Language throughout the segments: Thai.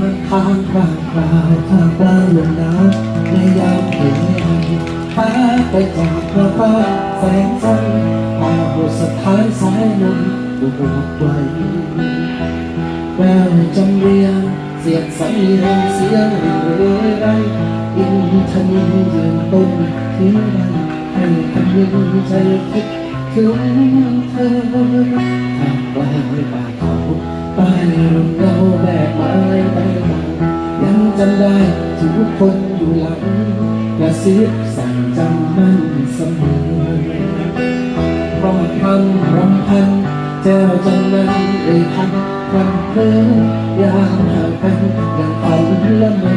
มันค้างคลางคลาวทางกลางลมหนาวในยามเห็นฟ้าไปจากพระฟ้าแสงจันทร์พาบทสถานสายลมบุกไว้แววจำเรียงเสียงสังเรียงเสียงเรื่อยไรอินทนินยืนต้นทิ้งมันให้คำนึงใจคิดถึงเธอทางกลางป่า หลังกระซิบสั่งจำมันเสมอรำพันรำพันเจ้าจันนั้นเอ่ยพันควันเพลือยามห่างกันยังฝันละเมอ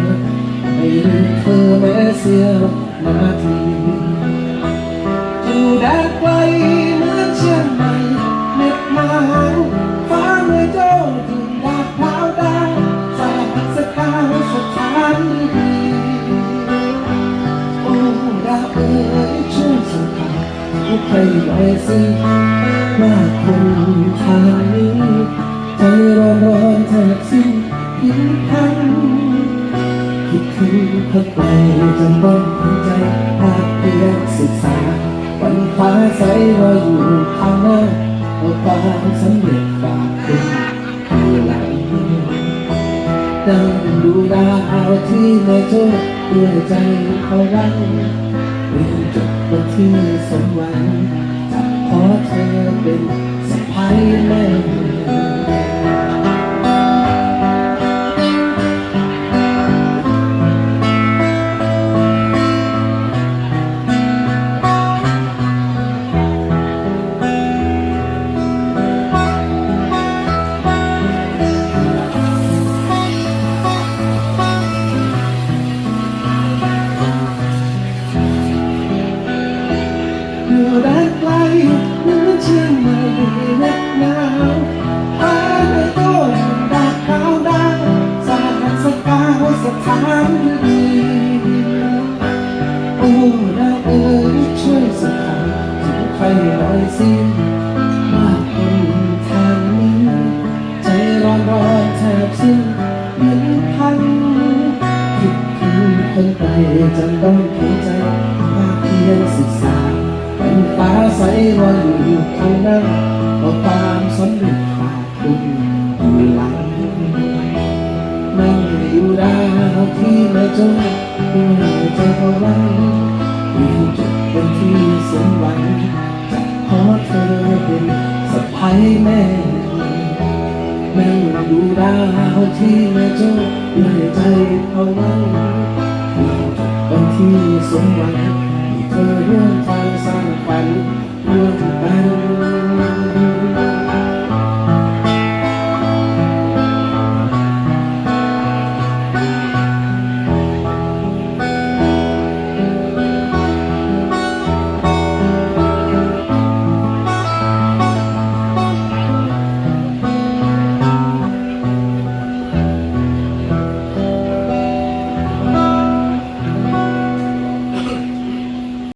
ไม่ลืมเธอแม้เสียาวให้ใครหน่อยสิว่าคนทางนี้ใจร้อนร้อนแทบสิ้นพินพันคิดถึงเธอไปจนบ้องหัวใจภาคเพียงศึกษาวันฟ้าใสรออยู่ข้างหน้าเอาความสำเร็จฝากคุณอยู่หลังนั่งดูดาวที่แม่โจ้ด้วยใจเขารัก รียนจบมาที่สมหวังจะขอเธอเป็นสะพายำถึงใครหน่อยสิว่าคนทางนี้ ใจร้อนร้อนแทบสิ้นเหมือนพันคิดถึงคนไกลจนต้องเขียใจภาคเพียงศึกษาเป็นฟ้าใสรออยู่ข้างหน้าก็ตามสำเร็จฝากคุณอยู่หลังนั่งอยู่ดาวที่ไม่จน สะพ้ายแม่นั่งดูดาวที่แม่โจ้ด้วยใจเขาไว้บางที่สมหวัง